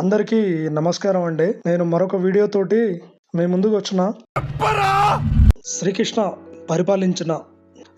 అందరికీ నమస్కారం అండి. నేను మరొక వీడియో తోటి మీ ముందుకు వచ్చిన శ్రీకృష్ణ పరిపాలించిన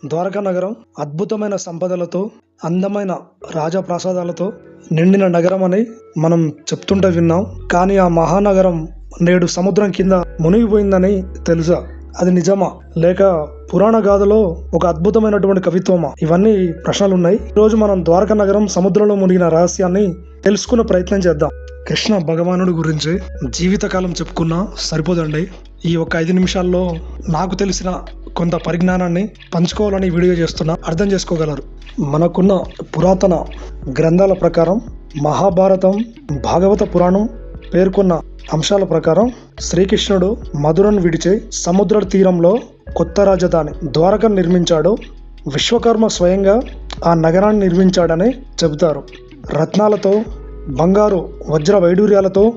ద్వారకా నగరం అద్భుతమైన సంపదలతో అందమైన రాజప్రాసాదాలతో నిండిన నగరం అని మనం చెప్తుంటే విన్నాం. కానీ ఆ మహానగరం నేడు సముద్రం కింద మునిగిపోయిందని తెలుసా? అది నిజమా? లేక పురాణ గాథలో ఒక అద్భుతమైనటువంటి కవిత్వమా? ఇవన్నీ ప్రశ్నలు ఉన్నాయి ఈ రోజు మనం ద్వారకా నగరం సముద్రంలో మునిగిన రహస్యాన్ని తెలుసుకునే ప్రయత్నం చేద్దాం. కృష్ణ భగవానుడి గురించి జీవితకాలం చెప్పుకున్నా సరిపోదండి. ఈ ఒక ఐదు నిమిషాల్లో నాకు తెలిసిన కొంత పరిజ్ఞానాన్ని పంచుకోవాలని వీడియో చేస్తున్నా అర్థం చేసుకోగలరు. మనకున్న పురాతన గ్రంథాల ప్రకారం మహాభారతం భాగవత పురాణం పేర్కొన్న అంశాల ప్రకారం శ్రీకృష్ణుడు మధురను విడిచి సముద్ర తీరంలో కొత్త రాజధాని ద్వారకను నిర్మించాడు. విశ్వకర్మ స్వయంగా ఆ నగరాన్ని నిర్మించాడని చెబుతారు. రత్నాలతో బంగారు వజ్ర వైడూర్యాలతో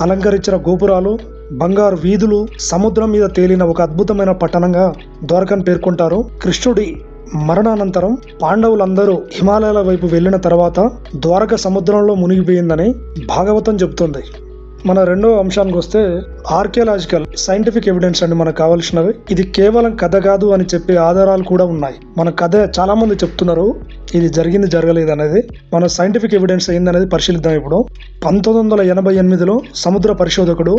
అలంకరించిన గోపురాలు బంగారు వీధులు సముద్రం మీద తేలిన ఒక అద్భుతమైన పట్టణంగా ద్వారకను పేర్కొంటారు. కృష్ణుడి మరణానంతరం పాండవులందరూ హిమాలయాల వైపు వెళ్ళిన తర్వాత ద్వారక సముద్రంలో మునిగిపోయిందని భాగవతం చెబుతుంది. మన రెండో అంశానికి వస్తే ఆర్కియాలజికల్ సైంటిఫిక్ ఎవిడెన్స్ అండి మనకు కావాల్సినవి. ఇది కేవలం కథ కాదు అని చెప్పే ఆధారాలు కూడా ఉన్నాయి. మన కథ చాలా మంది చెప్తున్నారు ఇది జరిగింది జరగలేదు అనేది. మన సైంటిఫిక్ ఎవిడెన్స్ ఏందనేది పరిశీలిద్దాం ఇప్పుడు. పంతొమ్మిది వందల ఎనభై ఎనిమిదిలో సముద్ర పరిశోధకుడు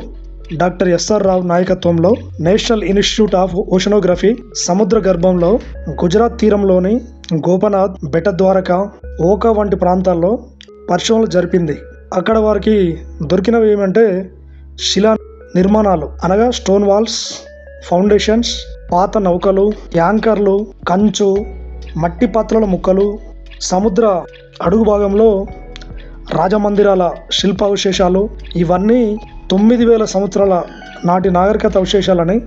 డాక్టర్ ఎస్ఆర్ రావు నాయకత్వంలో నేషనల్ ఇన్స్టిట్యూట్ ఆఫ్ ఓషనోగ్రఫీ సముద్ర గర్భంలో గుజరాత్ తీరంలోని గోపనాథ్ బెట ద్వారక ఓకా వంటి ప్రాంతాల్లో పరిశోధనలు జరిపింది. అక్కడ వారికి దొరికినవి ఏమంటే శిలా నిర్మాణాలు అనగా స్టోన్ వాల్స్ ఫౌండేషన్స్ పాత నౌకలు యాంకర్లు కంచు మట్టి పాత్రల ముక్కలు సముద్ర అడుగు భాగంలో రాజమందిరాల శిల్ప అవశేషాలు ఇవన్నీ తొమ్మిది వేల సంవత్సరాల నాటి నాగరికత అవశేషాలని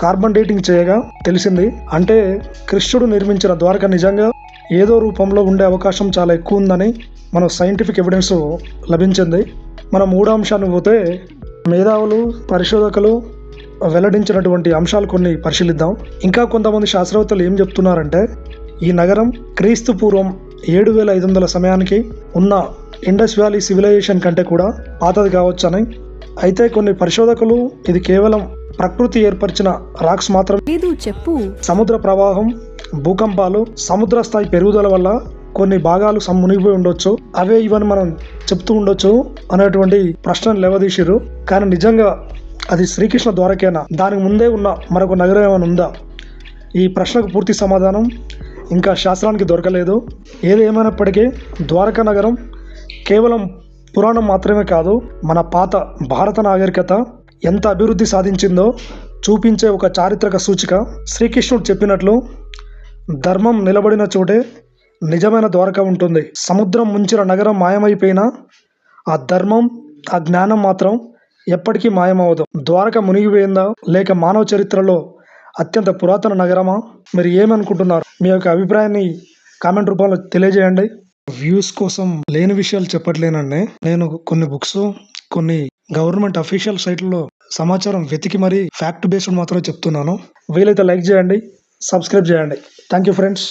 కార్బన్ డేటింగ్ చేయగా తెలిసింది. అంటే కృష్ణుడు నిర్మించిన ద్వారక నిజంగా ఏదో రూపంలో ఉండే అవకాశం చాలా ఎక్కువ ఉందని మన సైంటిఫిక్ ఎవిడెన్స్ లభించింది. మన మూడో అంశాన్ని పోతే మేధావులు పరిశోధకులు వెల్లడించినటువంటి అంశాలు కొన్ని పరిశీలిద్దాం. ఇంకా కొంతమంది శాస్త్రవేత్తలు ఏం చెప్తున్నారంటే ఈ నగరం క్రీస్తు పూర్వం ఏడు వేల ఐదు వందల సమయానికి ఉన్న ఇండస్ వ్యాలీ సివిలైజేషన్ కంటే కూడా పాతది కావచ్చని. అయితే కొన్ని పరిశోధకులు ఇది కేవలం ప్రకృతి ఏర్పరిచిన రాక్స్ మాత్రమే. చెప్పు. సముద్ర ప్రవాహం భూకంపాలు సముద్ర స్థాయి పెరుగుదల వల్ల కొన్ని భాగాలు సం- మునిగిపోయి ఉండొచ్చు. అవే ఇవన్నీ మనం చెప్తూ ఉండొచ్చు అనేటువంటి ప్రశ్నలు లేవదీసిరు కానీ నిజంగా అది శ్రీకృష్ణ ద్వారకేనా? దానికి ముందే ఉన్న మరొక నగరం ఏమైనా ఉందా? ఈ ప్రశ్నకు పూర్తి సమాధానం ఇంకా శాస్త్రానికి దొరకలేదు. ఏది ఏమైనప్పటికీ ద్వారకా నగరం కేవలం పురాణం మాత్రమే కాదు మన పాత భారత నాగరికత ఎంత అభివృద్ధి సాధించిందో చూపించే ఒక చారిత్రక సూచిక శ్రీకృష్ణుడు చెప్పినట్లు ధర్మం నిలబడిన చోటే నిజమైన ద్వారక ఉంటుంది. సముద్రం ముంచిన నగరం మాయమైపోయినా ఆ ధర్మం ఆ జ్ఞానం మాత్రం ఎప్పటికీ మాయమవదు ద్వారక మునిగిపోయిందా? లేక మానవ చరిత్రలో అత్యంత పురాతన నగరమా? మీరు ఏమనుకుంటున్నారు? మీ యొక్క అభిప్రాయాన్ని కామెంట్ రూపంలో తెలియజేయండి. వ్యూస్ కోసం లేని విషయాలు చెప్పట్లేనండి. నేను కొన్ని బుక్స్ కొన్ని గవర్నమెంట్ అఫీషియల్ సైట్లలో సమాచారం వెతికి మరీ ఫ్యాక్ట్ బేస్డ్ మాత్రమే చెప్తున్నాను. వీలైతే లైక్ చేయండి సబ్స్క్రైబ్ చేయండి. Thank you friends.